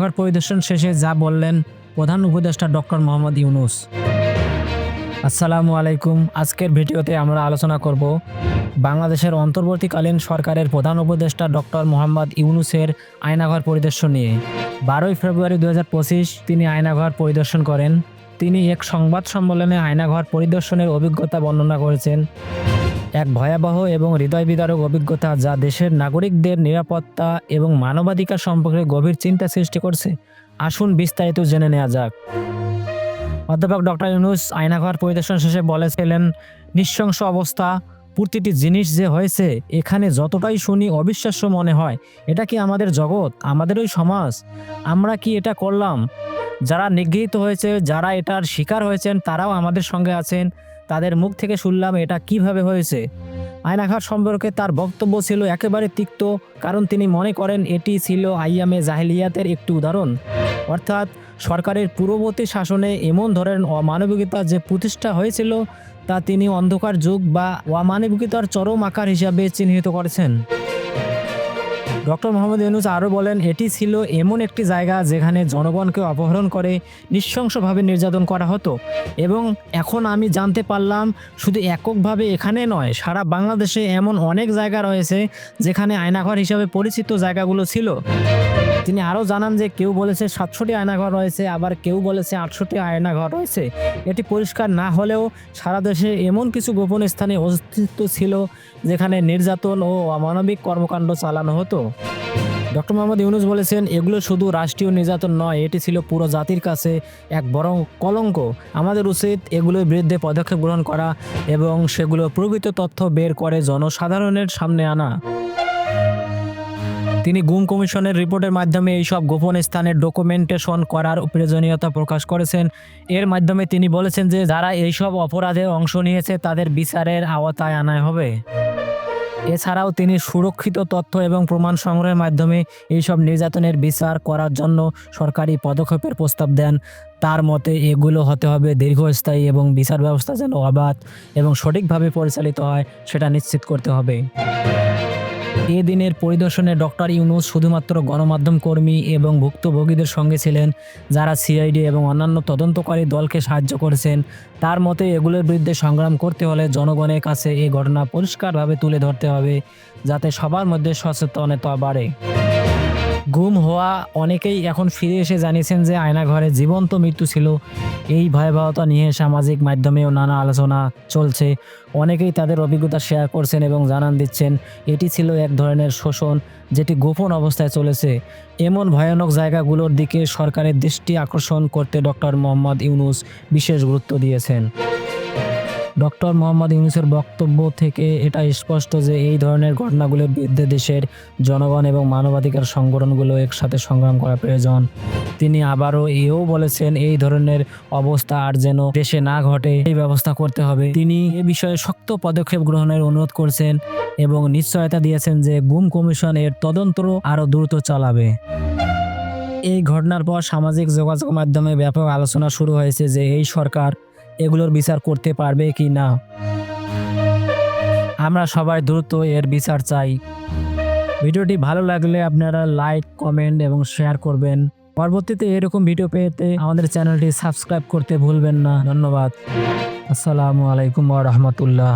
আয়নাঘর পরিদর্শন শেষে যা বললেন প্রধান উপদেষ্টা ডক্টর মোহাম্মদ ইউনুস। আসসালামু আলাইকুম। আজকের ভিডিওতে আমরা আলোচনা করব বাংলাদেশের অন্তর্বর্তীকালীন সরকারের প্রধান উপদেষ্টা ডক্টর মোহাম্মদ ইউনুসের আয়নাঘর পরিদর্শন নিয়ে। বারোই ফেব্রুয়ারি দু তিনি আয়নাঘর পরিদর্শন করেন। তিনি এক সংবাদ সম্মেলনে আয়নাঘর পরিদর্শনের অভিজ্ঞতা বর্ণনা করেছেন। এক ভয়াবহ এবং হৃদয় বিদারক অভিজ্ঞতা যা দেশের নাগরিকদের নিরাপত্তা এবং মানবাধিকার সম্পর্কে গভীর চিন্তা সৃষ্টি করছে। আসুন বিস্তারিত জেনে নেওয়া যাক। অধ্যাপক ডক্টর ইউনুস আয়নাঘর পরিদর্শন শেষে বলেছিলেন, নিঃশংস অবস্থা, প্রতিটি জিনিস যে হয়েছে, এখানে যতটাই শুনি অবিশ্বাস্য মনে হয়। এটা কি আমাদের জগৎ? আমাদেরই সমাজ? আমরা কি এটা করলাম? যারা নিগৃহীত হয়েছে, যারা এটার শিকার হয়েছেন, তারাও আমাদের সঙ্গে আছেন। তাদের মুখ থেকে শুনলাম এটা কীভাবে হয়েছে। আয়নাঘাট সম্পর্কে তার বক্তব্য ছিল একেবারে তিক্ত, কারণ তিনি মনে করেন এটি ছিল আইয়ামে জাহিলিয়াতের একটি উদাহরণ। অর্থাৎ সরকারের পূর্ববর্তী শাসনে এমন ধরনের অমানবিকতা যে প্রতিষ্ঠা হয়েছিল, তা তিনি অন্ধকার যুগ বা অমানবিকতার চরম আকার হিসাবে চিহ্নিত করেছেন। ডক্টর মোহাম্মদ ইউনুস আরও বলেন, এটি ছিল এমন একটি জায়গা যেখানে জনগণকে অপহরণ করে নৃশংসভাবে নির্যাতন করা হতো। এবং এখন আমি জানতে পারলাম, শুধু এককভাবে এখানে নয়, সারা বাংলাদেশে এমন অনেক জায়গা রয়েছে যেখানে আয়নাঘর হিসাবে পরিচিত জায়গাগুলো ছিল। তিনি আরও জানান যে কেউ বলেছে সাতশোটি আয়নাঘর রয়েছে, আবার কেউ বলেছে আটশোটি আয়নাঘর রয়েছে। এটি পরিষ্কার না হলেও সারা দেশে এমন কিছু গোপন স্থানে অস্তিত্ব ছিল যেখানে নির্যাতন ও অমানবিক কর্মকাণ্ড চালানো হতো। ডক্টর মোহাম্মদ ইউনুস বলেছেন, এগুলো শুধু রাষ্ট্রীয় নির্যাতন নয়, এটি ছিল পুরো জাতির কাছে এক বরং কলঙ্ক। আমাদের উচিত এগুলোর বিরুদ্ধে পদক্ষেপ গ্রহণ করা এবং সেগুলো প্রকৃত তথ্য বের করে জনসাধারণের সামনে আনা। তিনি গুম কমিশনের রিপোর্টের মাধ্যমে এইসব গোপন স্থানের ডকুমেন্টেশন করার প্রয়োজনীয়তা প্রকাশ করেছেন। এর মাধ্যমে তিনি বলেছেন যে, যারা এইসব অপরাধে অংশ নিয়েছে, তাদের বিচারের আওতায় আনা হবে। এছাড়াও তিনি সুরক্ষিত তথ্য এবং প্রমাণ সংগ্রহের মাধ্যমে এইসব নির্যাতনের বিচার করার জন্য সরকারি পদক্ষেপের প্রস্তাব দেন। তার মতে, এগুলো হতে হবে দীর্ঘস্থায়ী এবং বিচার ব্যবস্থা যেন অবাধ এবং সঠিকভাবে পরিচালিত হয়, সেটা নিশ্চিত করতে হবে। এ দিনের পরিদর্শনে ডক্টর ইউনুস শুধুমাত্র গণমাধ্যম কর্মী এবং ভুক্তভোগীদের সঙ্গে ছিলেন, যারা সিআইডি এবং অন্যান্য তদন্তকারী দলকে সাহায্য করেছেন। তার মতে, এগুলোর বিরুদ্ধে সংগ্রাম করতে হলে জনগণের কাছে এই ঘটনা পরিষ্কারভাবে তুলে ধরতে হবে, যাতে সবার মধ্যে সচেতনতা বাড়ে। গুম হওয়া অনেকেই এখন ফিরে এসে জানিয়েছেন যে আয়নাঘরে জীবন্ত মৃত্যু ছিল। এই ভয়াবহতা নিয়ে সামাজিক মাধ্যমেও নানা আলোচনা চলছে। অনেকেই তাদের অভিজ্ঞতা শেয়ার করছেন এবং জানান দিচ্ছেন, এটি ছিল এক ধরনের শোষণ যেটি গোপন অবস্থায় চলেছে। এমন ভয়ানক জায়গাগুলোর দিকে সরকারের দৃষ্টি আকর্ষণ করতে ডক্টর মোহাম্মদ ইউনুস বিশেষ গুরুত্ব দিয়েছেন। ডক্টর মোহাম্মদ ইউনুসের বক্তব্য থেকে এটা স্পষ্ট যে এই ধরনের ঘটনাগুলোর বিরুদ্ধে দেশের জনগণ এবং মানবাধিকার সংগঠনগুলো একসাথে সংগ্রাম করা প্রয়োজন। তিনি আবারও এও বলেছেন, এই ধরনের অবস্থা আর যেন দেশে না ঘটে, এই ব্যবস্থা করতে হবে। তিনি এ বিষয়ে শক্ত পদক্ষেপ গ্রহণের অনুরোধ করছেন এবং নিশ্চয়তা দিয়েছেন যে গুম কমিশন এর তদন্ত আরও দ্রুত চালাবে। এই ঘটনার পর সামাজিক যোগাযোগ মাধ্যমে ব্যাপক আলোচনা শুরু হয়েছে যে এই সরকার এগুলোর বিচার করতে পারবে কি না? আমরা সবাই দ্রুত এর বিচার চাই। ভিডিওটি ভালো লাগলে আপনারা লাইক, কমেন্ট এবং শেয়ার করবেন। পরবর্তীতে এরকম ভিডিও পেতে আমাদের চ্যানেলটি সাবস্ক্রাইব করতে ভুলবেন না। ধন্যবাদ। আসসালামু আলাইকুম রহমতুল্লাহ।